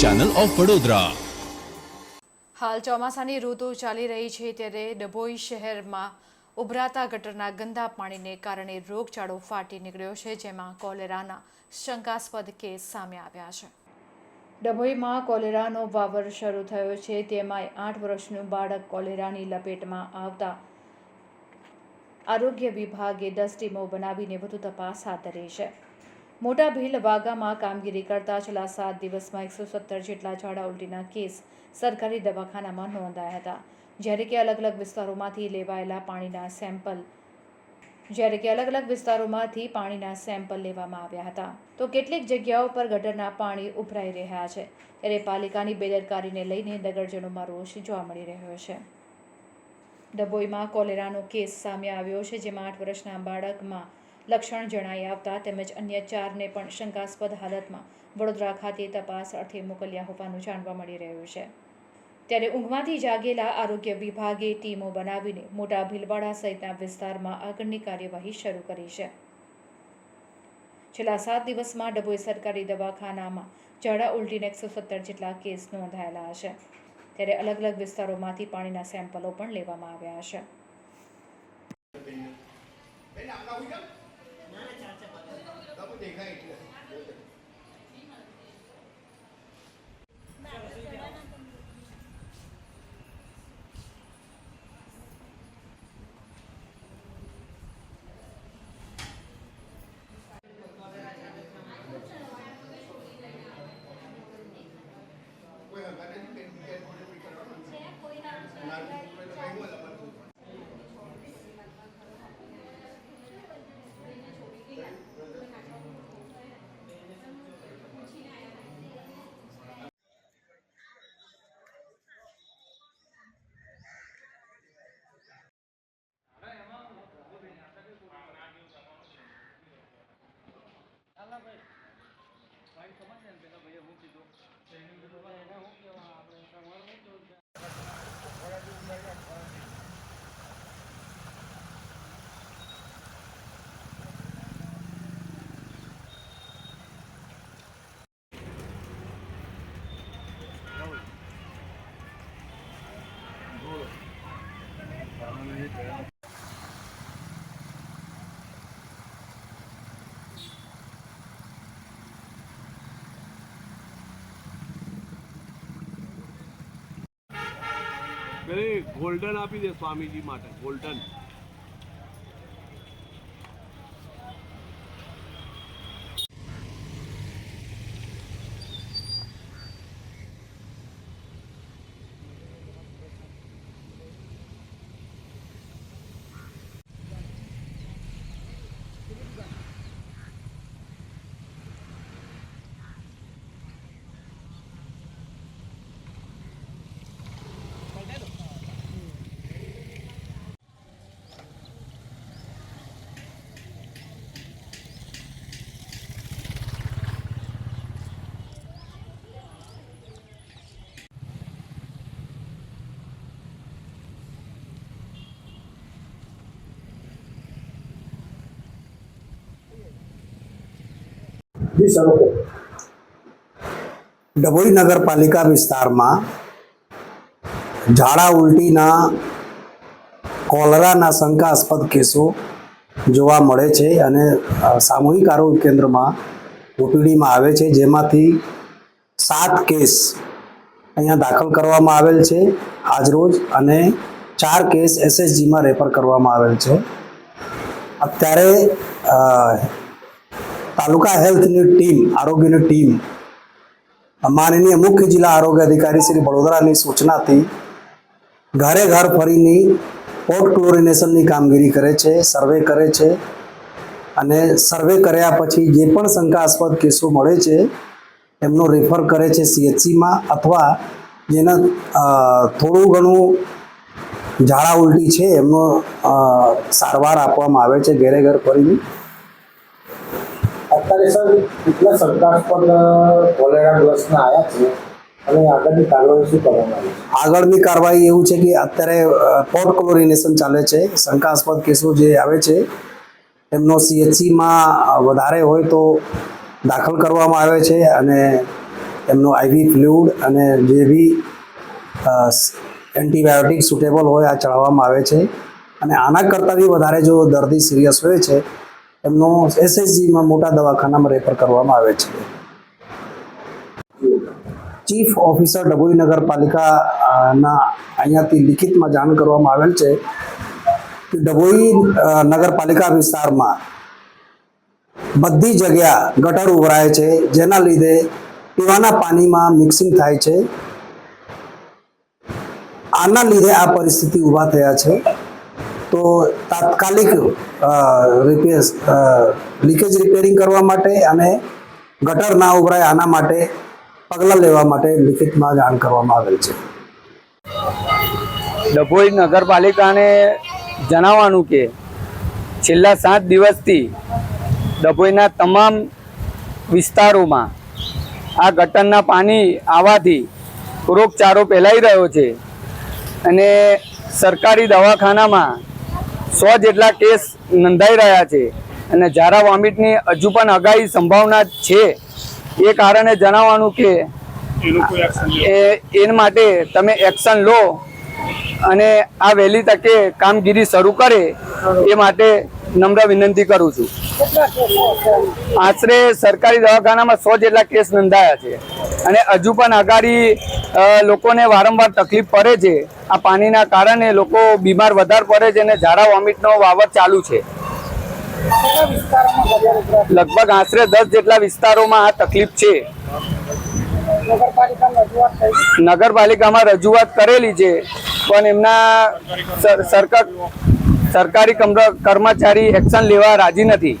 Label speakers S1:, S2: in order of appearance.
S1: Channel of Vadodara
S2: હાલ ચોમાસાની ઋતુ ચાલી રહી છે ત્યારે ડભોઈ શહેરમાં ઉભરાતા ગટરના ગંદા પાણીને કારણે રોગચાળો ફાટી નીકળ્યો છે, જેમાં કોલેરાના શંકાસ્પદ કેસ સામે આવ્યા છે. ડભોઈમાં કોલેરાનો વાવર શરૂ થયો છે, તેમાંય આઠ વર્ષનું બાળક કોલેરાની લપેટમાં આવતા આરોગ્ય વિભાગે દસ ટીમો બનાવીને વધુ તપાસ હાથ ધરી છે. મોટા ભીલ વાગામાં કામગીરી કરતા છેલ્લા સાત દિવસમાં એકસો સત્તર જેટલા ઝાડા ઉલટીના કેસ સરકારી દવાખાનામાં નોંધાયા હતા. જ્યારે કે અલગ અલગ વિસ્તારોમાંથી લેવાયેલા પાણીના સેમ્પલ જ્યારે કે અલગ અલગ વિસ્તારોમાંથી પાણીના સેમ્પલ લેવામાં આવ્યા હતા. તો કેટલીક જગ્યાઓ પર ગટરના પાણી ઉભરાઈ રહ્યા છે. ત્યારે પાલિકાની બેદરકારીને લઈને નગરજનોમાં રોષ જોવા મળી રહ્યો છે. ડભોઈમાં કોલેરાનો કેસ સામે આવ્યો છે, જેમાં આઠ વર્ષના બાળકમાં લક્ષણ જણાઈ આવતા તેમજ અન્ય ચારને પણ શંકાસ્પદ હાલતમાં વડોદરા ખાતે તપાસ અર્થે મોકલ્યા હોવાનું જાણવા મળી રહ્યું છે. ત્યારે ઊંઘમાંથી જાગેલા આરોગ્ય વિભાગે ટીમો બનાવીને મોટા ભીલવાડા સહિતના વિસ્તારમાં આગળની કાર્યવાહી શરૂ કરી છે. છેલ્લા સાત દિવસમાં ડભોઈ સરકારી દવાખાનામાં ઝાડા ઉલટીને એકસો સત્તર જેટલા કેસ નોંધાયેલા છે ત્યારે અલગ અલગ વિસ્તારોમાંથી પાણીના સેમ્પલો પણ લેવામાં આવ્યા છે
S3: પેલી ગોલ્ડન આપી દે સ્વામીજી માટે ગોલ્ડન
S4: ડભોઈ નગરપાલિકા વિસ્તારમાં ઝાડા ઉલટીના કોલરાના શંકાસ્પદ કેસો જોવા મળે છે અને સામૂહિક આરોગ્ય કેન્દ્રમાં ઓપીડીમાં આવે છે. જેમાંથી સાત કેસ અહીંયા દાખલ કરવામાં આવેલ છે આજરોજ અને ચાર કેસ એસએસજીમાં રેફર કરવામાં આવેલ છે. અત્યારે તાલુકા હેલ્થની ટીમ, આરોગ્યની ટીમ માનનીય મુખ્ય જિલ્લા આરોગ્ય અધિકારી શ્રી વડોદરાની સૂચનાથી ઘરે ઘર ફરીની પોર્ટ ક્લોરિનેશનની કામગીરી કરે છે, સર્વે કરે છે અને સર્વે કર્યા પછી જે પણ શંકાસ્પદ કેસો મળે છે, એમનો રેફર કરે છે સીએચસીમાં અથવા જેના થોડું ઘણું ઝાડા ઉલટી છે એમનો સારવાર આપવામાં આવે છે ઘરે ઘર ફરીની.
S5: અત્યારે સર કેટલા શંકાસ્પદ કોલેરાગ્રસ્તના આવ્યા છે અને આગળની કાર્યવાહી શું કરવામાં આવી
S4: આગળની કાર્યવાહી એવું છે કે અત્યારે પોર્ટ ક્લોરિનેશન ચાલે છે. શંકાસ્પદ કેસો જે આવે છે, એમનો સીએચસીમાં વધારે હોય તો દાખલ કરવામાં આવે છે અને એમનો આઈવી ફ્લુઇડ અને જે બી એન્ટીબાયોટિક સુટેબલ હોય, આ ચડાવવામાં આવે છે. અને આના કરતાં બી વધારે જો દર્દી સિરિયસ હોય છે એમનો એસએસજીમાં મોટા દવાખાનામાં રેફર કરવામાં આવે છે. ચીફ ઓફિસર ડભોઈ નગરપાલિકા ના અહીંયાથી લિખિતમાં જાણ કરવામાં આવેલ છે કે ડભોઈ નગરપાલિકા વિસ્તારમાં બધી જગ્યા ગટર ઉભરાય છે, જેના લીધે પીવાના પાણીમાં મિક્સિંગ થાય છે. આના લીધે આ પરિસ્થિતિ ઊભા થયા છે. તો તાત્કાલિક રિપેર લીકેજ રિપેરિંગ કરવા માટે અને ગટર ના ઉભરાય આના માટે પગલાં લેવા માટે લિખિતમાં જાણ કરવામાં આવેલ છે.
S1: ડભોઈ નગરપાલિકાને જણાવવાનું કે, છેલ્લા સાત દિવસથી ડભોઈના તમામ વિસ્તારોમાં આ ગટરના પાણી આવવાથી રોગચારો ફેલાઈ રહ્યો છે અને સરકારી દવાખાનામાં સો જેટલા કેસ નોંધાઈ રહ્યા છે અને ઝારા વોમિટની હજુ પણ અગાઈ સંભાવના છે. એ કારણે જણાવવાનું કે એ એના માટે તમે એક્શન લો અને આ વહેલી તકે કામગીરી શરૂ કરે એ માટે નમ્ર વિનંતી કરું છું. આશરે સરકારી દવાખાનામાં સો જેટલા કેસ નોંધાયા છે અને હજુ પણ અગાડી અ, લોકોને વારંવાર તકલીફ પડે છે. આ પાણીના કારણે લોકો બીમાર વધારે પડે છે અને ઝાડા વોમિટનો વાવર ચાલુ છે. લગભગ આશરે દસ જેટલા વિસ્તારોમાં આ તકલીફ છે. નગરપાલિકામાં રજૂઆત કરેલી છે પણ એમના સર- સરકાર સરકારી કર્મ- કર્મચારી એક્શન લેવા રાજી નથી.